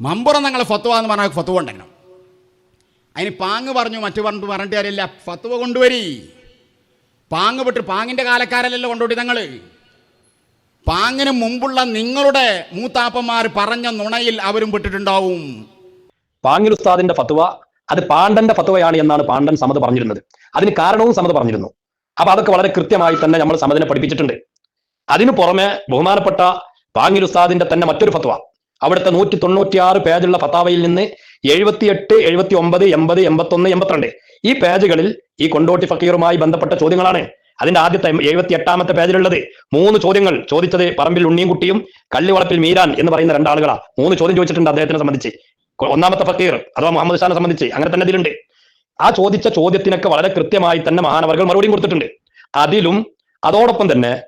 മമ്പുറം നിങ്ങൾ ഫത്വ എന്ന് പറഞ്ഞാൽ ഫത്വ ഉണ്ടെങ്കിലും. അതിന് പാങ്ങ് പറഞ്ഞു മറ്റു പറഞ്ഞു പറഞ്ഞിട്ട് കാര്യമില്ല. ഫത്വ കൊണ്ടുവരി. പാങ്ങ് വിട്ട് പാങ്ങിന്റെ കാലക്കാരല്ലല്ലോ കൊണ്ടുപോയി ഞങ്ങൾ പാങ്ങിന് മുമ്പുള്ള നിങ്ങളുടെ മൂത്താപ്പന്മാർ പറഞ്ഞ നുണയിൽ അവരും വിട്ടിട്ടുണ്ടാവും പാങ്ങിൽ ഉസ്താദിന്റെ ഫത്വ അത് പാണ്ഡന്റെ ഫത്വയാണ് എന്നാണ് പാണ്ഡൻ സമത് പറഞ്ഞിരുന്നത്. അതിന് കാരണവും സമത് പറഞ്ഞിരുന്നു. അപ്പൊ അതൊക്കെ വളരെ കൃത്യമായി തന്നെ നമ്മൾ സമതിനെ പഠിപ്പിച്ചിട്ടുണ്ട്. അതിനു പുറമെ ബഹുമാനപ്പെട്ട പാങ്ങിൽ ഉസ്താദിന്റെ തന്നെ മറ്റൊരു ഫത്വ. അവിടുത്തെ നൂറ്റി തൊണ്ണൂറ്റിയാറ് പേജുള്ള ഫത്താവയിൽ നിന്ന് എഴുപത്തിയെട്ട് എഴുപത്തി ഒമ്പത് എൺപത് എൺപത്തൊന്ന് എൺപത്തിരണ്ട്. ഈ പേജുകളിൽ ഈ കൊണ്ടോട്ടി ഫക്കീറുമായി ബന്ധപ്പെട്ട ചോദ്യങ്ങളാണ്. അതിന്റെ ആദ്യത്തെ എഴുപത്തി എട്ടാമത്തെ പേജിലുള്ളത്. മൂന്ന് ചോദ്യങ്ങൾ. ചോദിച്ചത് പറമ്പിൽ ഉണ്ണിയും കല്ലുവളപ്പിൽ മീരാൻ എന്ന് പറയുന്ന രണ്ടാളുകളാ. മൂന്ന് ചോദ്യം ചോദിച്ചിട്ടുണ്ട് അദ്ദേഹത്തിനെ സംബന്ധിച്ച്. ഒന്നാമത്തെ ഫക്കീർ അഥവാ മുഹമ്മദ് ഷാനെ സംബന്ധിച്ച്. അങ്ങനെ തന്നെ ഇതിലുണ്ട്. ആ ചോദിച്ച ചോദ്യത്തിനൊക്കെ വളരെ കൃത്യമായി തന്നെ മഹാനവർകൾ മറുപടിയും കൊടുത്തിട്ടുണ്ട്. അതിലും അതോടൊപ്പം തന്നെ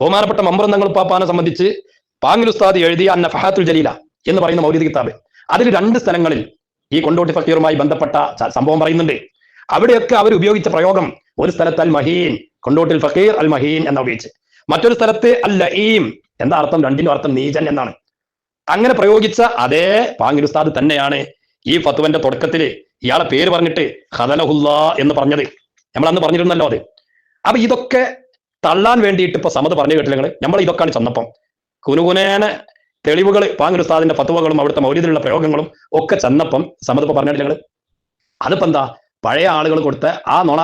ബഹുമാനപ്പെട്ട മമ്പ്രന്തങ്ങൾ പാപ്പാനെ സംബന്ധിച്ച് പാങ്ങിൽ ഉസ്താദ് എഴുതിയ അന്ന ഫഹാത്തുൽ ജലീല എന്ന് പറയുന്ന മൗലിദ് കിതാബ്. അതിൽ രണ്ട് സ്ഥലങ്ങളിൽ ഈ കൊണ്ടോട്ടി ഫക്കീറുമായി ബന്ധപ്പെട്ട സംഭവം പറയുന്നുണ്ട്. അവിടെയൊക്കെ അവർ ഉപയോഗിച്ച പ്രയോഗം ഒരു സ്ഥലത്ത് അൽ മഹീൻ കൊണ്ടോട്ടിൽ ഫക്കീർ അൽ മഹീൻ എന്ന ഉപയോഗിച്ച്. മറ്റൊരു സ്ഥലത്ത് അൽ ലഹീം എന്താ അർത്ഥം? രണ്ടിന്റെ അർത്ഥം നീചൻ എന്നാണ്. അങ്ങനെ പ്രയോഗിച്ച അതേ പാങ്ങിൽ ഉസ്താദ് തന്നെയാണ് ഈ ഫത്തുവന്റെ തുടക്കത്തിൽ ഇയാളെ പേര് പറഞ്ഞിട്ട് ഹദലഹുല്ല എന്ന് പറഞ്ഞത്. നമ്മൾ അന്ന് പറഞ്ഞിരുന്നല്ലോ അത്. അപ്പൊ ഇതൊക്കെ തള്ളാൻ വേണ്ടിയിട്ട് ഇപ്പൊ സമത് പറഞ്ഞു കേട്ടില്ല നമ്മൾ ഇതൊക്കെയാണ് ചെന്നപ്പം. കുനുകുനേന തെളിവുകൾ പാങ്ങിൽ ഉസ്താദിന്റെ ഫത്തുവകളും അവിടുത്തെ മൗര്യത്തിലുള്ള പ്രയോഗങ്ങളും ഒക്കെ ചെന്നപ്പം സമത് പറഞ്ഞു ഞങ്ങൾ അതിപ്പോ എന്താ പഴയ ആളുകൾ കൊടുത്ത ആ നുണ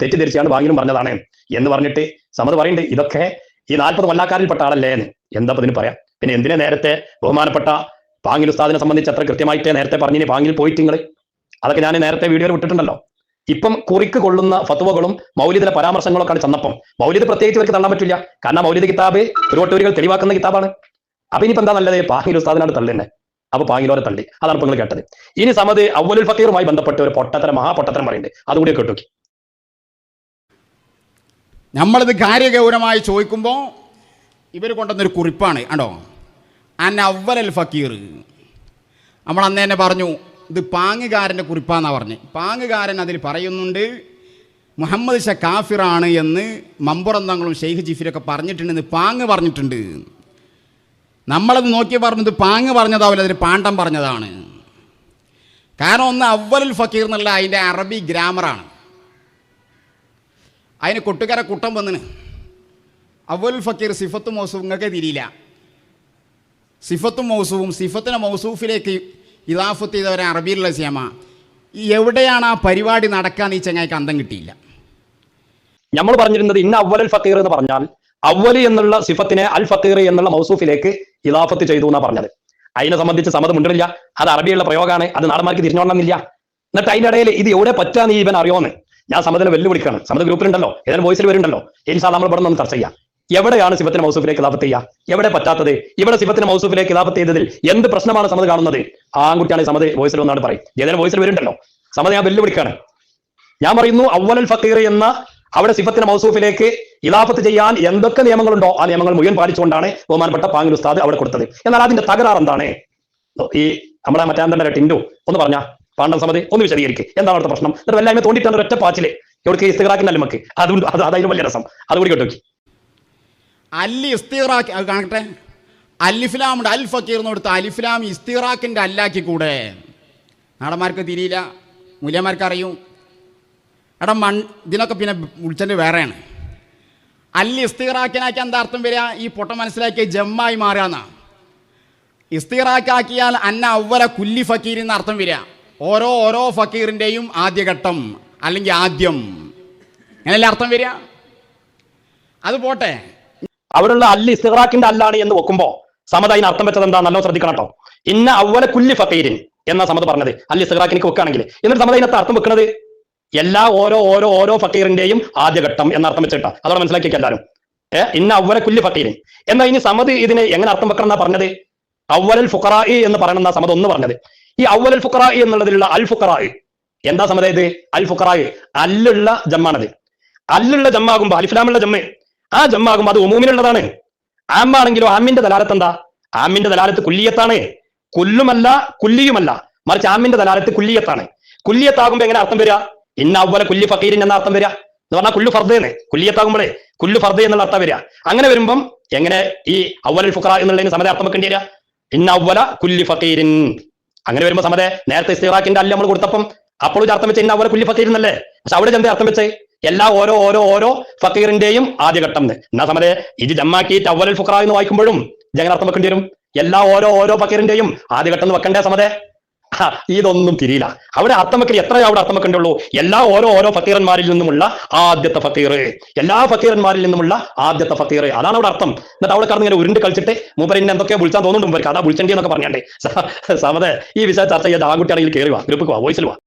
തെറ്റിദ്ധരിച്ചാണ് വാങ്ങിലും പറഞ്ഞതാണ് എന്ന് പറഞ്ഞിട്ട് സമത് പറയുന്നുണ്ട് ഇതൊക്കെ ഈ നാൽപ്പത് കൊല്ലാക്കാരിൽപ്പെട്ട ആളല്ലേ എന്ന്. എന്താ ഇതിന് പറയാം? പിന്നെ എന്തിനെ നേരത്തെ ബഹുമാനപ്പെട്ട പാങ്ങിൽ ഉസ്താദിനെ സംബന്ധിച്ച് അത്ര കൃത്യമായിട്ട് നേരത്തെ പറഞ്ഞിന് പാങ്ങിൽ പോയിട്ട് നിങ്ങൾ അതൊക്കെ ഞാൻ നേരത്തെ വീഡിയോയിൽ വിട്ടിട്ടുണ്ടല്ലോ. ഇപ്പം കുറിക്ക് കൊള്ളുന്ന ഫത്വകളും മൗലിദിലെ പരാമർശങ്ങളൊക്കെയാണ് ചെന്നപ്പം. മൗലിദ് പ്രത്യേകിച്ച് ഇവർക്ക് തള്ളാൻ പറ്റില്ല. കാരണം മൗലിദ് കിതാബ് ഒരുവട്ടൂരികൾ തെളിവാക്കുന്ന കിതാബാണ്. അപ്പൊ ഇനിയിപ്പോ എന്താ നല്ലത്? പാങ്ങിൽ ഉസ്താദിനാണ് തള്ളിന്നെ. അപ്പൊ പാങ്ങിലോരെ തള്ളി. അതാണ് ഇപ്പൊ നിങ്ങൾ കേട്ടത്. ഇനി സമത് അവലുൽ ഫക്കീറുമായി ബന്ധപ്പെട്ട ഒരു പൊട്ടത്തരം മഹാപൊട്ടത്തരം പറയുന്നുണ്ട്. അതുകൂടി കേട്ടു നമ്മളിത് കാര്യഗൗരവമായി ചോദിക്കുമ്പോൾ ഇവർ കൊണ്ടുവന്നൊരു കുറിപ്പാണ്. കണ്ടോ? അൻ അവലൽ ഫക്കീർ നമ്മൾ അന്ന് തന്നെ പറഞ്ഞു ഇത് പാങ്ങുകാരന്റെ കുറിപ്പാന്നാണ് പറഞ്ഞ്. പാങ്ങുകാരൻ അതിൽ പറയുന്നുണ്ട് മുഹമ്മദ് ഷാ കാഫിറാണ് എന്ന് മമ്പുറന്തങ്ങളും ഷെയ്ഖ് ജിഫിരൊക്കെ പറഞ്ഞിട്ടുണ്ടെന്ന് പാങ്ങ് പറഞ്ഞിട്ടുണ്ട്. നമ്മളത് നോക്കി പറഞ്ഞത് പാങ്ങ് പറഞ്ഞതാവില്ല അതിൽ പാണ്ഡം പറഞ്ഞതാണ്. കാരണം ഒന്ന് അവ്വലുൽ ഫക്കീർ എന്നുള്ള അതിന്റെ അറബി ഗ്രാമറാണ് അതിന് കൊട്ടുകര കുട്ടം വന്നിന്. അവ്വലുൽ ഫക്കീർ സിഫത്തും മൗസൂഫും നിങ്ങൾക്ക് തിരിയില്ല. സിഫത്തും മൗസൂവും സിഫത്തിനെ മൗസൂഫിലേക്ക് ഇതാഫത്ത് ചെയ്തവരെ അറബിയിലുള്ള സിയമ എവിടെയാണ് ആ പരിപാടി നടക്കാൻ ഈ ചങ്ങായിക്ക് അന്തം കിട്ടിയില്ല? നമ്മൾ പറഞ്ഞിരുന്നത് ഇന്ന അവലൽ ഫക്കീർ എന്ന് പറഞ്ഞാൽ അവൽ എന്നുള്ള സിഫത്തിനെ അൽ ഫക്കീർ എന്നുള്ള മൗസൂഫിലേക്ക് ഇലാഫത്ത് ചെയ്തു എന്നാ പറഞ്ഞത്. അതിനെ സംബന്ധിച്ച് സമ്മതം ഉണ്ടല്ല അത് അറബിയുള്ള പ്രയോഗമാണ്. അത് നാടന്മാർക്ക് തിരിഞ്ഞോണമെന്നില്ല എന്നിട്ട് അതിന്റെ ഇടയിൽ ഇത് എവിടെ പറ്റാന്ന് ഇവൻ അറിയോന്ന്? ഞാൻ സമതിനെ വെല്ലുവിളിക്കാണ് സമത ഗ്രൂപ്പിലുണ്ടല്ലോ. ഏതായാലും വോയിസിൽ വരുന്നുണ്ടല്ലോ. ഇൻഷാ നമ്മൾ ഇവിടെ നിന്ന് ചർച്ച ചെയ്യാം. എവിടെയാണ് സിഫത്തിന് മൗസൂഫിലേക്ക് ഇലാഫത്ത് ചെയ്യുക? എവിടെ പറ്റാത്തത്? ഇവിടെ സിഫത്തിന് മൗസൂഫിലേക്ക് ഇലാഫത്ത് ചെയ്തതിൽ എന്ത് പ്രശ്നമാണ് സമത് കാണുന്നത്? ആൺകുട്ടിയാണ് സമത് വോയിസിൽ ഒന്നാണ് പറയും ഏതായാലും വോയിസിൽ വരുന്നുണ്ടല്ലോ. സമത ഞാൻ വെല്ലുവിളിക്കാണ് ഞാൻ പറയുന്നു അവ്വലൽ ഫക്കീർ എന്ന അവിടെ സിഫത്തിന് മൗസൂഫിലേക്ക് ഇലാഫത്ത് ചെയ്യാൻ എന്തൊക്കെ നിയമങ്ങളുണ്ടോ ആ നിയമങ്ങൾ മുഴുവൻ പാലിച്ചുകൊണ്ടാണ് ബഹുമാനപ്പെട്ട പാങ്ങിൽ ഉസ്താദ് അവിടെ കൊടുത്തത്. എന്നാൽ അതിന്റെ തകരാർ എന്താണ്? ഈ നമ്മളെ മറ്റാന്തന്റെ ടിൻഡു? ഒന്ന് പറഞ്ഞ പാണ്ഡവ സമിതി ഒന്ന് വിശദീകരിക്കുക എന്താണ് അവിടുത്തെ പ്രശ്നം? എന്നിട്ട് വല്ലായ്മ തോണ്ടിട്ടാണ് ഒറ്റ പാച്ചിൽ. ഇവിടേക്ക് ഇസ്തിറാക്കിന്റെ നമുക്ക് അതുകൊണ്ട് അത് അതായത് വലിയ രസം. അതുകൂടി കേട്ടു അല്ലി ഇസ്തീറാക്ക് അത് കാണട്ടെ. അലിഫ്ലാമുണ്ട് അൽ ഫക്കീർ എന്ന് കൊടുത്ത അലിഫ്ലാം ഇസ്തീറാക്കിന്റെ അല്ലാക്കി കൂടെ നാടന്മാർക്ക് തിരിയില്ല മൂല്യന്മാർക്ക് അറിയും എടാ മൺ ഇതിനൊക്കെ പിന്നെ വിളിച്ചത് വേറെയാണ്. അല്ലി ഇസ്തീറാക്കിനാക്കി എന്താ അർത്ഥം വരിക? ഈ പൊട്ട മനസ്സിലാക്കിയ ജമ്മായി മാറുകയെന്നാ ഇസ്തീറാക്കാക്കിയാൽ അന്ന അവരെ കുല്ലി ഫക്കീർ എന്ന അർത്ഥം വരിക. ഓരോ ഓരോ ഫക്കീറിന്റെയും ആദ്യഘട്ടം അല്ലെങ്കിൽ ആദ്യം. അങ്ങനെയല്ലേ അർത്ഥം വരിക? അത് പോട്ടെ. അവിടെയുള്ള അല്ല ഇസ്തിറാഖിന്റെ അല്ലാണ് എന്ന് വെക്കുമ്പോ സമത അതിന് അർത്ഥം വെച്ചത് എന്താ? നല്ലോ ശ്രദ്ധിക്കണം കേട്ടോ ഇന്ന അവല കുല്ലി ഫക്കീരിൻ എന്ന സമത പറഞ്ഞത്. അല്ല ഇസ്തിറാഖിനിക്ക് വെക്കുകയാണെങ്കിൽ എന്നിട്ട് സമത അതിനകത്ത് അർത്ഥം വെക്കുന്നത് എല്ലാ ഓരോ ഓരോ ഓരോ ഫക്കീറിന്റെയും ആദ്യഘട്ടം എന്ന അർത്ഥം വെച്ചിട്ടാ. അതോടെ മനസ്സിലാക്കിയൊക്കെ എല്ലാവരും ഏഹ് ഇന്ന അവല കുല്ലി ഫക്കീരിൻ എന്നാ ഇനി സമത് ഇതിനെ എങ്ങനെ അർത്ഥം വെക്കണം എന്നാ പറഞ്ഞത്? അവലൽ ഫുഖറായി എന്ന് പറയുന്ന സമത ഒന്ന് പറഞ്ഞത്. ഈ അവലൽ ഫുഖറായി എന്നുള്ളതിലുള്ള അൽ ഫുഖറായി എന്താ സമത ഇത്? അൽ ഫുഖറായി അല്ലുള്ള ജമ്മാണത്. അല്ലുള്ള ജമ്മാകുമ്പോ അലിഫ്ലാമുള്ള ജമ്മ്. ആ ജമ്മാകും അത് ഒമൂമിനുള്ളതാണ് ആമാണെങ്കിലോ ആമിന്റെ ദലാലത്ത് എന്താ? ആമിന്റെ തലാലത്ത് കുല്ലിയത്താണ്. കുല്ലുമല്ല കുല്ലിയുമല്ല. മറിച്ച് ആമിന്റെ തലാലത്ത് കുല്ലിയത്താണ്. കുല്ലിയത്താകുമ്പോ എങ്ങനെ അർത്ഥം വരിക ഇന്ന അവലെ കുല്ലി ഫക്കീരിൻ എന്ന അർത്ഥം വരിക എന്ന് പറഞ്ഞാൽ കുല്ലു ഫർദേന്ന് കുല്ലിയത്താകുമ്പോഴേ കുല്ലു ഫർദ് എന്നുള്ള അർത്ഥം വരിക അങ്ങനെ വരുമ്പം എങ്ങനെ ഈ അവലൽ ഫുഖറ എന്നുള്ളതിന് സമത അർത്ഥം വെക്കേണ്ടി വരിക ഇന്ന അവല കുല്ലി ഫക്കീരിൻ. അങ്ങനെ വരുമ്പോ സമതെ നേരത്തെ ഇസ്തിറാക്കിന്റെ അല്ല നമ്മൾ കൊടുത്തപ്പം അപ്പോൾ അർത്ഥം വെച്ച് ഇന്ന അവലെ കുല്ലി ഫക്കീരിൻ അല്ലേ പക്ഷെ അവിടെ ചെന്ത അർത്ഥം വെച്ച്? എല്ലാ ഓരോ ഓരോ ഓരോ ഫക്കീറിന്റെയും ആദ്യഘട്ടം എന്ന്. സമതെ ഇത് ജമ്മാക്കിയിട്ട് അവലൽ ഫുക്ര എന്ന് വായിക്കുമ്പോഴും ജങ്ങനെ അർത്ഥം വെക്കേണ്ടി വരും? എല്ലാ ഓരോ ഓരോ ഫക്കീറിന്റെയും ആദ്യഘട്ടം എന്ന് വെക്കണ്ടേ സമതെ ഇതൊന്നും തിരിയില്ല. അവിടെ അർത്ഥം വെക്കൽ എത്ര അവിടെ അർത്ഥം വെക്കേണ്ടുള്ളൂ എല്ലാ ഓരോ ഓരോ ഫക്കീറന്മാരിൽ നിന്നുമുള്ള ആദ്യത്തെ ഫക്കീർ എല്ലാ ഫക്കീറന്മാരിൽ നിന്നുമുള്ള ആദ്യത്തെ ഫക്കീർ അതാണ് അവിടെ അർത്ഥം. എന്നിട്ട് അവിടെ കടന്ന് ഇങ്ങനെ ഉരുണ്ട് കളിച്ചിട്ട് മൂപ്പരിനെ എന്തൊക്കെ വിളിച്ചാൽ തോന്നുന്നുണ്ട്. അതാ വിളിച്ചേണ്ടി എന്നൊക്കെ പറഞ്ഞാണ്ടേ. സമതെ ഈ വിഷയം ചർച്ച ചെയ്ത് ആൺകുട്ടിയാണെങ്കിൽ കയറി വാ ഗ്രൂപ്പ് വാ വോയിസിൽ വാ.